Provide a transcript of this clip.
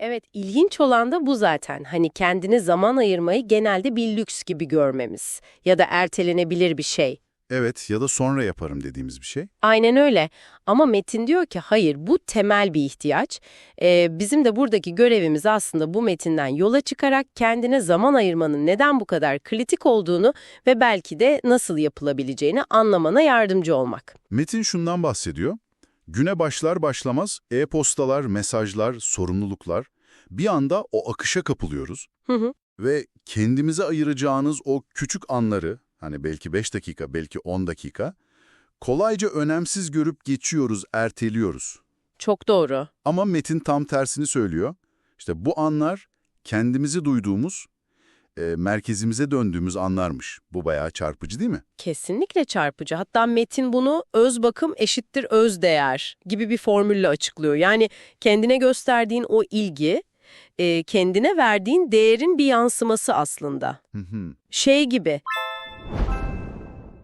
Evet, ilginç olan da bu zaten. Hani kendine zaman ayırmayı genelde bir lüks gibi görmemiz ya da ertelenebilir bir şey. Evet ya da sonra yaparım dediğimiz bir şey. Aynen öyle. Ama Metin diyor ki hayır bu temel bir ihtiyaç. Ee, bizim de buradaki görevimiz aslında bu metinden yola çıkarak kendine zaman ayırmanın neden bu kadar kritik olduğunu ve belki de nasıl yapılabileceğini anlamana yardımcı olmak. Metin şundan bahsediyor. Güne başlar başlamaz e-postalar, mesajlar, sorumluluklar. Bir anda o akışa kapılıyoruz. Hı hı. Ve kendimize ayıracağınız o küçük anları, hani belki 5 dakika, belki 10 dakika, kolayca önemsiz görüp geçiyoruz, erteliyoruz. Çok doğru. Ama Metin tam tersini söylüyor. İşte bu anlar kendimizi duyduğumuz, e, merkezimize döndüğümüz anlarmış. Bu bayağı çarpıcı değil mi? Kesinlikle çarpıcı. Hatta Metin bunu öz bakım eşittir öz değer gibi bir formülle açıklıyor. Yani kendine gösterdiğin o ilgi, e, kendine verdiğin değerin bir yansıması aslında. Hı hı. Şey gibi,